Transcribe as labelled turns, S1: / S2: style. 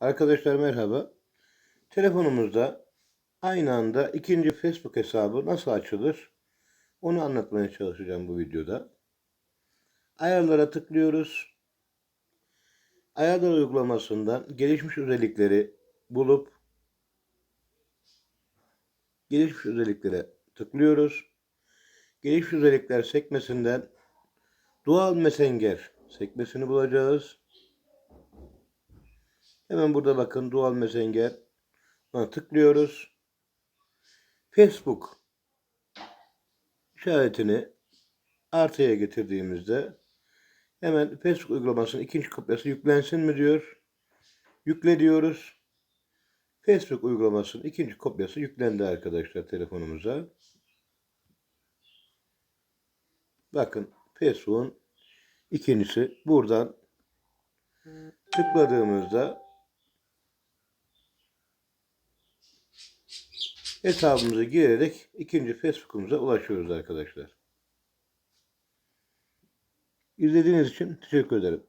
S1: Arkadaşlar merhaba. Telefonumuzda aynı anda ikinci Facebook hesabı nasıl açılır? Onu anlatmaya çalışacağım bu videoda. Ayarlara tıklıyoruz. Ayarlar uygulamasından gelişmiş özellikleri bulup gelişmiş özelliklere tıklıyoruz. Gelişmiş özellikler sekmesinden Dual Messenger sekmesini bulacağız. Hemen burada bakın Dual Messenger. Buna tıklıyoruz. Facebook işaretini artıya getirdiğimizde hemen Facebook uygulamasının ikinci kopyası yüklensin mi diyor. Yükle diyoruz. Facebook uygulamasının ikinci kopyası yüklendi arkadaşlar telefonumuza. Bakın Facebook'un ikincisi buradan tıkladığımızda hesabımızı girerek ikinci Facebook'umuza ulaşıyoruz arkadaşlar. İzlediğiniz için teşekkür ederim.